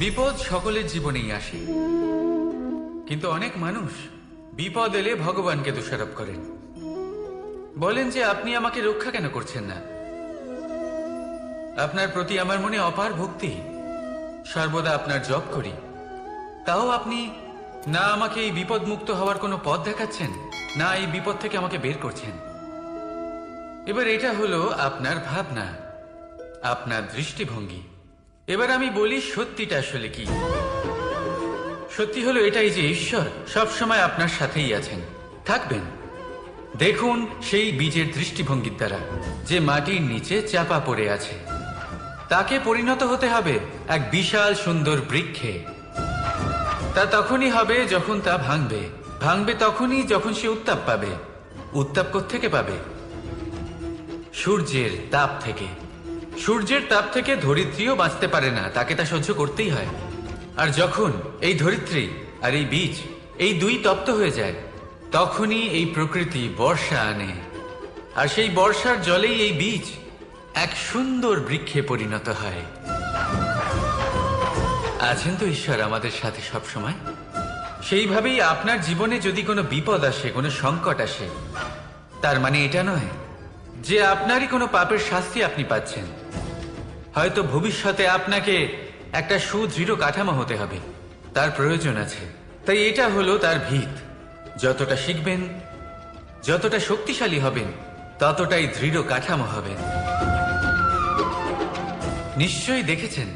বিপদ সকলের জীবনেই আসে। কিন্তু অনেক মানুষ বিপদ এলে ভগবানকে দোষারোপ করেন। বলেন যে, আপনি আমাকে রক্ষা কেন করছেন না? আপনার প্রতি আমার মনে অপার ভক্তি। সর্বদা আপনার জপ করি। তাও আপনি, না, আমাকে এই বিপদ মুক্ত হওয়ার কোনো পথ দেখাচ্ছেন? না, এই বিপদ থেকে আমাকে বের করছেন? এবার এটা হলো আপনার ভাবনা, আপনার দৃষ্টিভঙ্গি। এবার আমি বলি সত্যিটা আসলে কি। সত্যি হলো এটাই যে ঈশ্বর সবসময় আপনার সাথেই আছেন। থাকবেন। দেখুন সেই বীজের দৃষ্টিভঙ্গির দ্বারা, যে মাটির নিচে চাপা পড়ে আছে। তাকে পরিণত হতে হবে এক বিশাল সুন্দর বৃক্ষে। তা তখনই হবে যখন তা ভাঙবে। ভাঙবে তখনই যখন সে উত্তাপ পাবে। উত্তাপ থেকে পাবে? সূর্যের তাপ থেকে। সূর্যের তাপ থেকে ধরিত্রীও বাঁচতে পারে না, তাকে তা সহ্য করতেই হয়। আর যখন এই ধরিত্রী আর এই বীজ, এই দুই তপ্ত হয়ে যায়, তখনই এই প্রকৃতি বর্ষা আনে। আর সেই বর্ষার জলেই এই বীজ এক সুন্দর বৃক্ষে পরিণত হয়। আছেন তো ঈশ্বর আমাদের সাথে সব সময়? সেইভাবেই আপনার জীবনে যদি কোনো বিপদ আসে, কোনো সংকট আসে, তার মানে এটা নয় যে আপনারই কোনো পাপের শাস্তি আপনি পাচ্ছেন। হয়তো ভবিষ্যতে আপনাকে একটা সুদৃঢ় কাঠামো হতে হবে। তার প্রয়োজন আছে। তাই এটা হলো তার ভিত। যতটা শিখবেন, যতটা শক্তিশালী হবেন, ততটাই দৃঢ় কাঠামো হবেন নিশ্চয়ই দেখেছেন,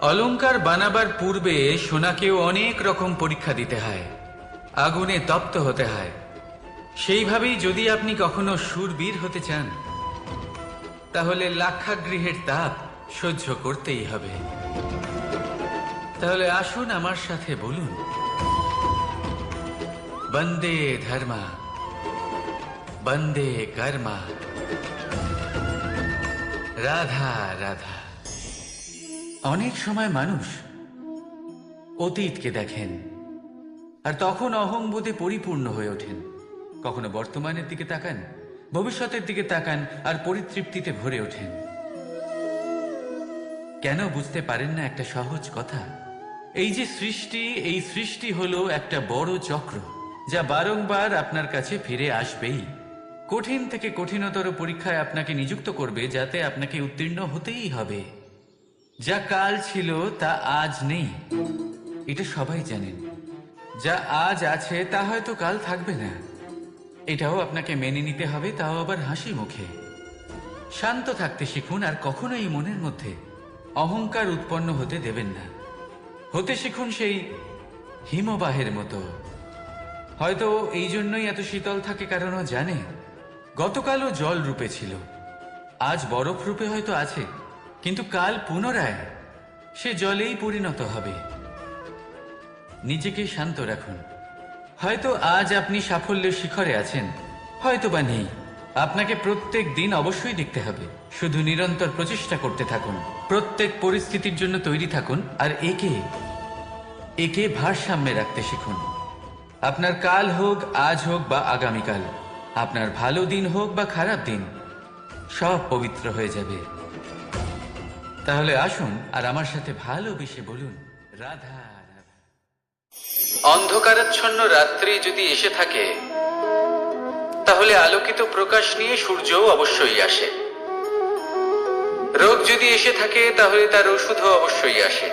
অলংকার বানাবার পূর্বে সোনাকেও অনেক রকম পরীক্ষা দিতে হয়, আগুনে তপ্ত হতে হয়। সেইভাবেই যদি আপনি কখনো সুরবীর হতে চান, তাহলে লাক্ষাগৃহের তাপ সহ্য করতেই হবে। তাহলে আসুন আমার সাথে বলুন। বন্দে ধর্মা, বন্দে কর্মা। রাধা রাধা। অনেক সময় মানুষ অতীতকে দেখেন আর তখন অহংবোধে পরিপূর্ণ হয়ে ওঠেন। কখনো বর্তমানের দিকে তাকান, ভবিষ্যতের দিকে তাকান আর পরিতৃপ্তিতে ভরে ওঠেন। কেন বুঝতে পারেন না একটা সহজ কথা? এই যে সৃষ্টি, এই সৃষ্টি হলো একটা বড় চক্র, যা বারংবার আপনার কাছে ফিরে আসবেই। কঠিন থেকে কঠিনতর পরীক্ষায় আপনাকে নিযুক্ত করবে, যাতে আপনাকে উত্তীর্ণ হতেই হবে। যা কাল ছিল, তা আজ নেই। এটা সবাই জানেন। যা আজ আছে, তা হয়তো কাল থাকবে না। এটাও আপনাকে মেনে নিতে হবে, তাও আবার হাসি মুখে। শান্ত থাকতে শিখুন, আর কখনো এই মনের মধ্যে অহংকার উৎপন্ন হতে দেবেন না। হতে শিখুন সেই হিমবাহের মতো। হয়তো এই জন্যই এত শীতল থাকে কারণ ও জানে। গতকালও জল রূপে ছিল। আজ বরফ রূপে হয়তো আছে, কিন্তু কাল পুনরায় সে জলেই পরিণত হবে। নিজেকে শান্ত রাখুন। হয়তো আজ আপনি সাফল্যের শিখরে আছেন হয়তো বা নেই। আপনাকে প্রত্যেক দিন অবশ্যই দেখতে হবে। শুধু নিরন্তর প্রচেষ্টা করতে থাকুন। প্রত্যেক পরিস্থিতির জন্য তৈরি থাকুন আর একে একে ভারসাম্যে রাখতে শিখুন। আপনার কাল হোক, আজ হোক বা আগামীকাল, আপনার ভালো দিন হোক বা খারাপ দিন, সব পবিত্র হয়ে যাবে। তাহলে আসুন আর আমার সাথে ভালো ভালোবেসে বলুন রাধা। অন্ধকারাচ্ছন্ন রাত্রি যদি এসে থাকে তাহলে আলোকিত প্রকাশ নিয়ে সূর্যও অবশ্যই আসে। রোগ যদি এসে থাকে, তাহলে তার ওষুধও অবশ্যই আসে।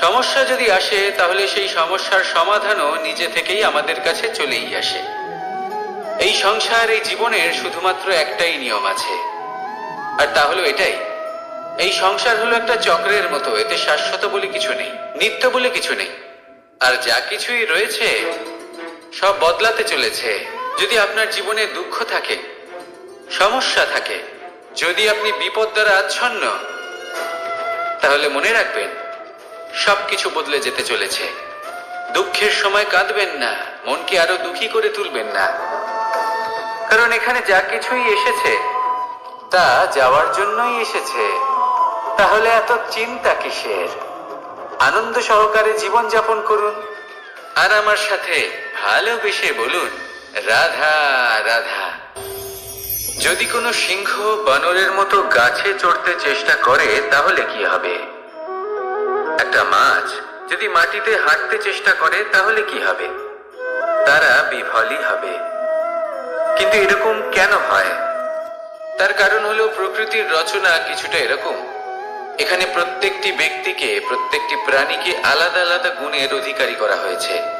সমস্যা যদি আসে, তাহলে সেই সমস্যার সমাধানও নিজে থেকেই আমাদের কাছে চলেই আসে। এই সংসার, এই জীবনের শুধুমাত্র একটাই নিয়ম আছে। আর তা হলো এটাই। এই সংসার হলো একটা চক্রের মতো, এতে শাশ্বত বলে কিছু নেই, নিত্য বলে কিছু নেই। আর যা কিছুই রয়েছে, সব বদলাতে চলেছে। যদি আপনার জীবনে দুঃখ থাকে, সমস্যা থাকে, যদি আপনি বিপদ দ্বারা আচ্ছন্ন, তাহলে মনে রাখবেন, সবকিছু বদলে যেতে চলেছে। দুঃখের সময় কাঁদবেন না, মনকে আরও দুঃখী করে তুলবেন না। কারণ এখানে যা কিছুই এসেছে, তা যাওয়ার জন্যই এসেছে। তাহলে এত চিন্তা কিসের? আনন্দ সহকারে জীবন যাপন করুন। আর আমার সাথে ভালোবেসে বলুন রাধা রাধা। যদি কোনো সিংহ বানরের মতো গাছে চড়তে চেষ্টা করে, তাহলে কি হবে? একটা মাছ যদি মাটিতে হাঁটতে চেষ্টা করে, তাহলে কি হবে? তারা বিফলই হবে। কিন্তু এরকম কেন হয়? তার কারণ হলো প্রকৃতির রচনা কিছুটা এরকম। এখানে প্রত্যেকটি ব্যক্তিকে, প্রত্যেকটি প্রাণীকে আলাদা আলাদা গুণের অধিকারী করা হয়েছে।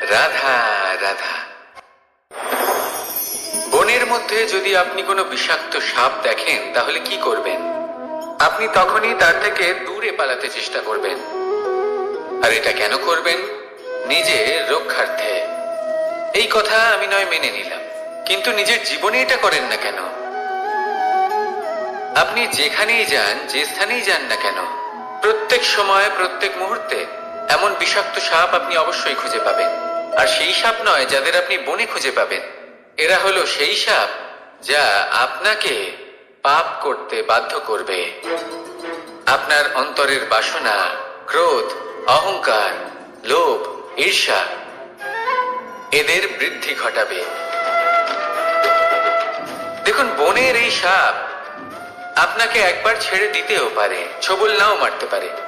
রাধা রাধা। বনের মধ্যে যদি আপনি কোনো বিষাক্ত সাপ দেখেন, তাহলে কি করবেন? আপনি তখনই তার থেকে দূরে পালাতে চেষ্টা করবেন। আর এটা কেন করবেন? নিজের রক্ষার্থে। এই কথা আমি নয় মেনে নিলাম, কিন্তু নিজের জীবনে এটা করেন না কেন? আপনি যেখানেই যান, যে স্থানেই যান না কেন, প্রত্যেক সময়, প্রত্যেক মুহূর্তে এমন বিষাক্ত সাপ আপনি অবশ্যই খুঁজে পাবেন। আর সেই সাপ নয় যাদের আপনি বনে খুঁজে পাবেন। এরা হলো সেই সাপ যা আপনাকে পাপ করতে বাধ্য করবে। আপনার অন্তরের বাসনা, ক্রোধ, অহংকার, লোভ, ঈর্ষা, এদের বৃদ্ধি ঘটাবে। দেখুন, বনের এই সাপ আপনাকে একবার ছেড়ে দিতেও পারে, ছবল নাও মারতে পারে।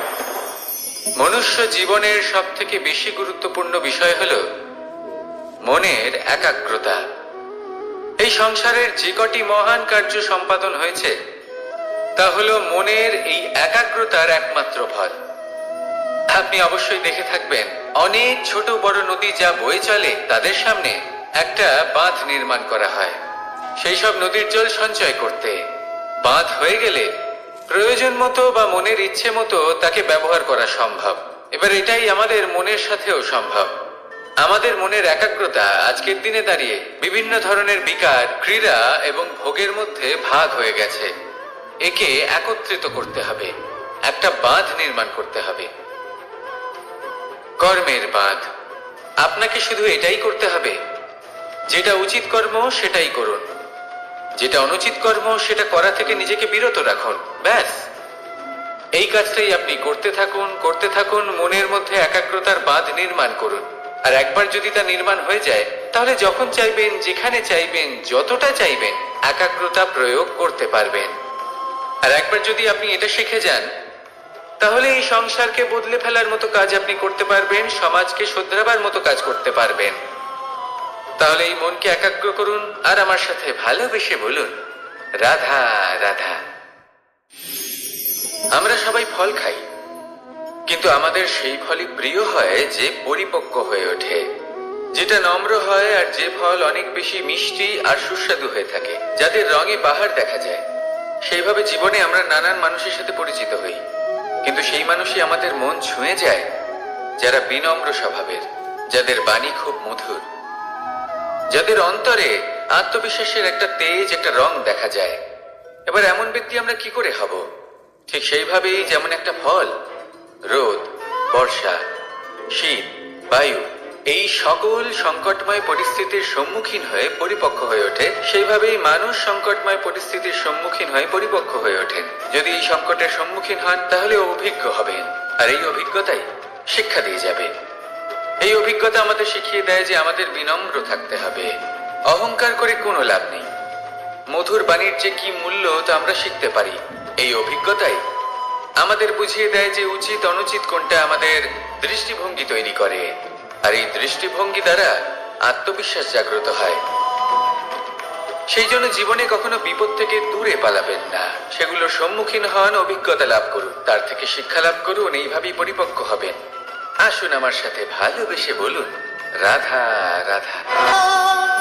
মনুষ্য জীবনের সব থেকে বেশি গুরুত্বপূর্ণ বিষয় হল মনের একাগ্রতা। এই সংসারের যে কটি মহান কার্য সম্পাদন হয়েছে, তা হলো মনের এই একাগ্রতার একমাত্র ফল। আপনি অবশ্যই দেখে থাকবেন, অনেক ছোট বড় নদী যা বয়ে চলে, তাদের সামনে একটা বাঁধ নির্মাণ করা হয়। সেই সব নদীর জল সঞ্চয় করতে। বাঁধ হয়ে গেলে প্রয়োজন মতো বা মনের ইচ্ছে মতো তাকে ব্যবহার করা সম্ভব। এবার এটাই আমাদের মনের সাথেও সম্ভব। আমাদের মনের একাগ্রতা আজকের দিনে দাঁড়িয়ে বিভিন্ন ধরনের বিকার, ক্রীড়া এবং ভোগের মধ্যে ভাগ হয়ে গেছে। একে একত্রিত করতে হবে। একটা বাঁধ নির্মাণ করতে হবে। কর্মের বাঁধ। আপনাকে শুধু এটাই করতে হবে। যেটা উচিত কর্ম, সেটাই করুন। যেটা অনুচিত কর্ম, সেটা করা থেকে নিজেকে বিরত রাখুন। ব্যাস। এই কাজটাই আপনি করতে থাকুন করতে থাকুন, মনের মধ্যে একাগ্রতার বাঁধ নির্মাণ করুন। আর একবার যদি তা নির্মাণ হয়ে যায়, তাহলে যখন চাইবেন, যেখানে চাইবেন, যতটা চাইবেন, একাগ্রতা প্রয়োগ করতে পারবেন। আর একবার যদি আপনি এটা শিখে যান, তাহলে এই সংসারকে বদলে ফেলার মতো কাজ আপনি করতে পারবেন, সমাজকে শোধরাবার মতো কাজ করতে পারবেন। তাহলে এই মনকে একাগ্র করুন আর আমার সাথে ভালোবেসে বলুন, রাধা রাধা। আমরা সবাই ফল খাই, কিন্তু আমাদের সেই ফলই প্রিয় হয় যে পরিপক্ক হয়ে ওঠে, যেটা নম্র হয় আর যে ফল অনেক বেশি মিষ্টি আর সুস্বাদু হয়ে থাকে, যাদের রঙে পাহাড় দেখা যায়। সেইভাবে জীবনে আমরা নানান মানুষের সাথে পরিচিত হই, কিন্তু সেই মানুষই আমাদের মন ছুঁয়ে যায়, যারা বিনম্র স্বভাবের, যাদের বাণী খুব মধুর। যাদের অন্তরে আত্মবিশ্বাসের একটা তেজ, একটা রং দেখা যায়। এবার এমন ব্যক্তি আমরা কি করে হব? ঠিক সেইভাবেই যেমন একটা ফল, রোদ, বর্ষা, শীত, বায়ু, এই সকল সংকটময় পরিস্থিতির সম্মুখীন হয়ে পরিপক্ক হয়ে ওঠে, সেইভাবেই মানুষ সংকটময় পরিস্থিতির সম্মুখীন হয়ে পরিপক্ক হয়ে ওঠেন। যদি এই সংকটের সম্মুখীন হন, তাহলে অভিজ্ঞ হবেন। আর এই অভিজ্ঞতাই শিক্ষা দিয়ে যাবে। এই অভিজ্ঞতা আমাদের শিখিয়ে দেয় যে আমাদের বিনম্র থাকতে হবে। অহংকার করে কোনো লাভ নেই। মধুর বাণীর যে কি মূল্য, তা আমরা শিখতে পারি। এই অভিজ্ঞতাই আমাদের বুঝিয়ে দেয় যে উচিত, অনুচিত কোনটা আমাদের দৃষ্টিভঙ্গি তৈরি করে। আর এই দৃষ্টিভঙ্গি দ্বারা আত্মবিশ্বাস জাগ্রত হয়। সেই জন্য জীবনে কখনো বিপদ থেকে দূরে পালাবেন না। সেগুলোর সম্মুখীন হন, অভিজ্ঞতা লাভ করুন, তার থেকে শিক্ষা লাভ করুন, এইভাবেই পরিপক্ক হবেন। আসুন আমার সাথে ভালোবেসে বলুন, রাধা রাধা।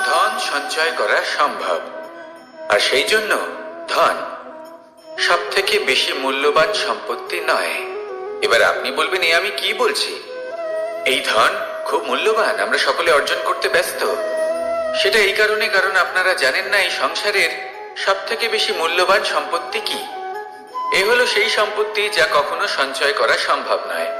ধন সঞ্চয় করা সম্ভব। আর সেই জন্য ধন সব থেকে বেশি মূল্যবান সম্পত্তি নয়। এবার আপনি বলবেন, এ আমি কি বলছি? এই ধন খুব মূল্যবান, আমরা সকলে অর্জন করতে ব্যস্ত। সেটা এই কারণে, কারণ আপনারা জানেন না, এই সংসারের সব থেকে বেশি মূল্যবান সম্পত্তি কি? এ হলো সেই সম্পত্তি যা কখনো সঞ্চয় করা সম্ভব নয়।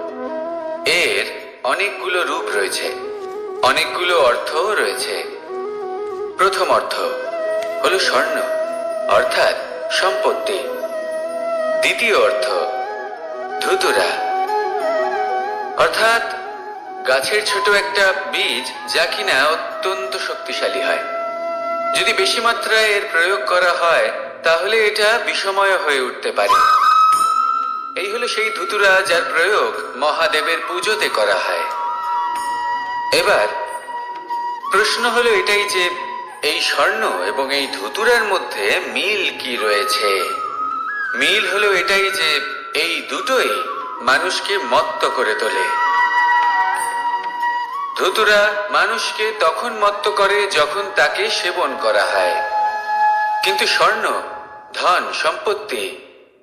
এর অনেকগুলো রূপ রয়েছে। অনেকগুলো অর্থও রয়েছে। প্রথম অর্থ হলো স্বর্ণ, অর্থাৎ সম্পত্তি। দ্বিতীয় অর্থ ধুতুরা, অর্থাৎ গাছের ছোট একটা বীজ যা কিনা অত্যন্ত শক্তিশালী হয়। যদি বেশি মাত্রায় এর প্রয়োগ করা হয়, তাহলে এটা বিষময় হয়ে উঠতে পারে। এই হলো সেই ধুতুরা যার প্রয়োগ মহাদেবের পুজোতে করা হয়। এবার, প্রশ্ন হলো এটাই যে এই স্বর্ণ এবং এই ধুতুরার মধ্যে মিল কি রয়েছে? মিল হলো এটাই যে এই দুটোই মানুষকে মত্ত করে তোলে। ধুতুরা মানুষকে তখন মত্ত করে যখন তাকে সেবন করা হয়। কিন্তু স্বর্ণ, ধন, সম্পত্তি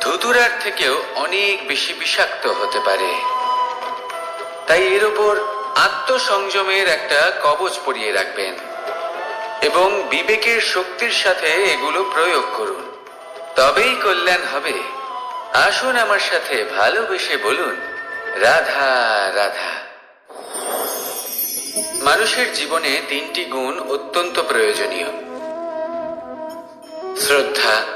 ধুতুরার থেকেও অনেক বেশি বিষাক্ত হতে পারে। তাই এর ওপর আত্মসংযমের একটা কবচ পরিয়ে রাখবেন এবং বিবেকের শক্তির সাথে এগুলো প্রয়োগ করুন। তবেই কল্যাণ হবে। আসুন আমার সাথে ভালোবেসে বলুন, রাধা রাধা। মানুষের জীবনে তিনটি গুণ অত্যন্ত প্রয়োজনীয়। শ্রদ্ধা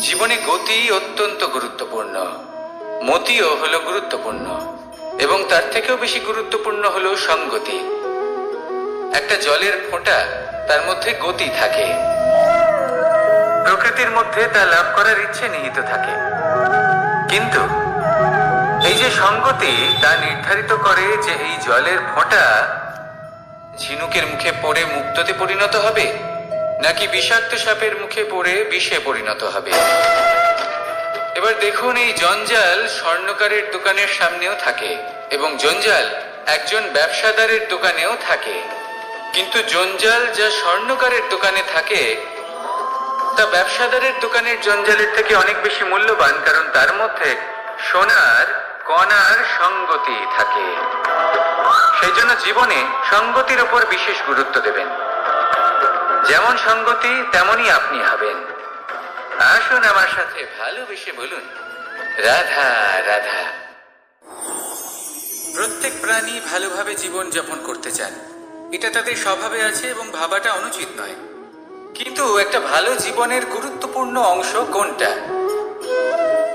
জীবনে গতি অত্যন্ত গুরুত্বপূর্ণ। মতিও হলো গুরুত্বপূর্ণ এবং তার থেকেও বেশি গুরুত্বপূর্ণ হলো সঙ্গতি। একটা জলের ফোঁটা তার মধ্যে গতি থাকে। প্রকৃতির মধ্যে তা লাভ করার ইচ্ছে নিহিত থাকে। কিন্তু এই যে সঙ্গতি তা নির্ধারিত করে যে এই জলের ফোঁটা ঝিনুকের মুখে পড়ে মুক্ততে পরিণত হবে নাকি বিষাক্ত সাপের মুখে পড়ে বিষে পরিণত হবে? এবার দেখুন এই জঞ্জাল স্বর্ণকারের দোকানের সামনেও থাকে এবং জঞ্জাল একজন ব্যবসাদারের দোকানেও থাকে। কিন্তু জঞ্জাল যা স্বর্ণকারের দোকানে থাকে, তা ব্যবসাদারের দোকানের জঞ্জালের থেকে অনেক বেশি মূল্যবান কারণ তার মধ্যে সোনার, কণার সঙ্গতি থাকে। সেই জন্য জীবনে সঙ্গতির উপর বিশেষ গুরুত্ব দেবেন। যেমন সঙ্গতি, তেমনই আপনি হবেন। আসুন আমার সাথে ভালোবেসে বলুন, রাধা রাধা। প্রত্যেক প্রাণী ভালোভাবে জীবন যাপন করতে চান এটা তাদের স্বভাবে আছে এবং ভাবাটা অনুচিত নয়। কিন্তু একটা ভালো জীবনের গুরুত্বপূর্ণ অংশ কোনটা?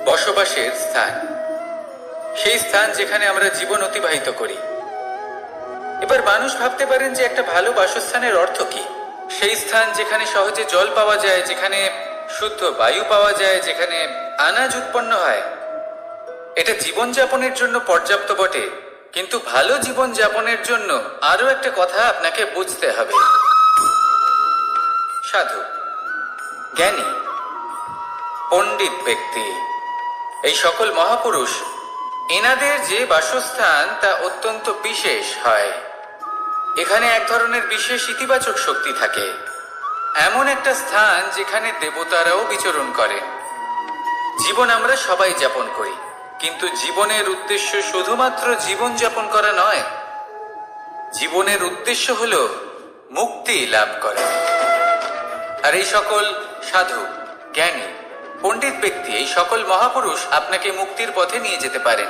বসবাসের স্থান। সেই স্থান যেখানে আমরা জীবন অতিবাহিত করি। এবার মানুষ ভাবতে পারেন যে একটা ভালো বাসস্থানের অর্থ কি। সেই স্থান যেখানে সহজে জল পাওয়া যায়, যেখানে শুদ্ধ বায়ু পাওয়া যায়, যেখানে আনাজ উৎপন্ন হয়। এটা জীবনযাপনের জন্য পর্যাপ্ত বটে, কিন্তু ভালো জীবন যাপনের জন্য আরও একটা কথা আপনাকে বুঝতে হবে। সাধু, জ্ঞানী, পণ্ডিত ব্যক্তি, এই সকল মহাপুরুষ, এনাদের যে বাসস্থান তা অত্যন্ত বিশেষ হয়। এখানে এক ধরনের বিশেষ ইতিবাচক শক্তি থাকে। এমন একটা স্থান যেখানে দেবতারাও বিচরণ করেন জীবন আমরা সবাই যাপন করি, কিন্তু জীবনের উদ্দেশ্য শুধুমাত্র জীবন যাপন করা নয়। জীবনের উদ্দেশ্য হল মুক্তি লাভ করা। আর এই সকল সাধু, জ্ঞানী, পণ্ডিত ব্যক্তি, এই সকল মহাপুরুষ আপনাকে মুক্তির পথে নিয়ে যেতে পারেন।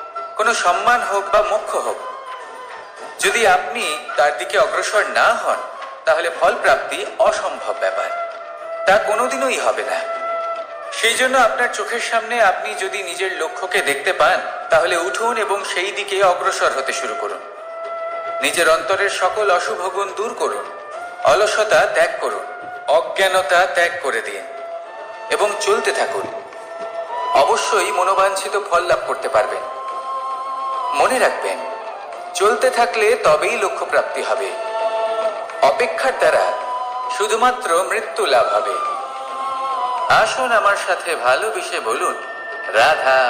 কোনো সম্মান হোক বা মোক্ষ হোক, যদি আপনি তার দিকে অগ্রসর না হন, তাহলে ফল প্রাপ্তি অসম্ভব ব্যাপার। তা কোনোদিনই হবে না। সেই জন্য আপনার চোখের সামনে আপনি যদি নিজের লক্ষ্যকে দেখতে পান, তাহলে উঠুন এবং সেই দিকে অগ্রসর হতে শুরু করুন। নিজের অন্তরের সকল অশুভ গুণ দূর করুন। অলসতা ত্যাগ করুন। অজ্ঞানতা ত্যাগ করে দিন। এবং চলতে থাকুন। অবশ্যই মনোবাঞ্ছিত ফল লাভ করতে পারবেন। মনে রাখবেন, চলতে থাকলে তবেই লক্ষ্য প্রাপ্তি হবে। অপেক্ষার দ্বারা শুধুমাত্র মৃত্যু লাভ হবে। আসুন আমার সাথে ভালোবেসে বলুন, রাধা